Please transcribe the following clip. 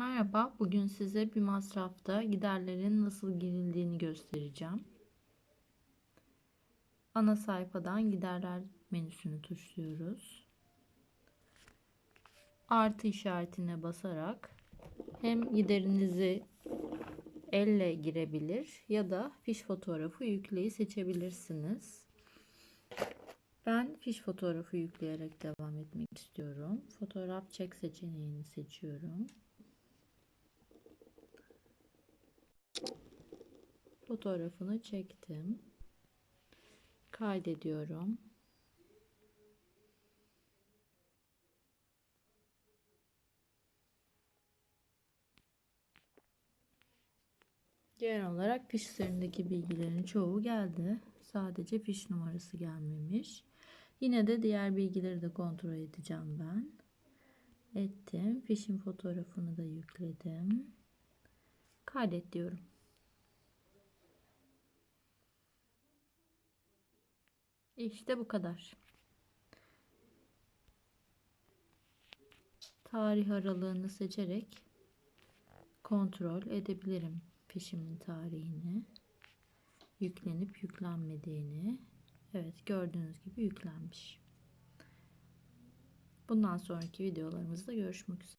Merhaba, bugün size bir masrafta giderlerin nasıl girildiğini göstereceğim. Ana sayfadan giderler menüsünü tuşluyoruz. Artı işaretine basarak hem giderinizi elle girebilir ya da fiş fotoğrafı yükleyi seçebilirsiniz. Ben fiş fotoğrafı yükleyerek devam etmek istiyorum. Fotoğraf çek seçeneğini seçiyorum. Fotoğrafını çektim. Kaydediyorum. Genel olarak fiş üzerindeki bilgilerin çoğu geldi. Sadece fiş numarası gelmemiş. Yine de diğer bilgileri de kontrol edeceğim ben. Ettim. Fişin fotoğrafını da yükledim. Kaydet diyorum. İşte bu kadar. Tarih aralığını seçerek kontrol edebilirim fişimin tarihini. Yüklenip yüklenmediğini. Evet gördüğünüz gibi yüklenmiş. Bundan sonraki videolarımızda görüşmek üzere.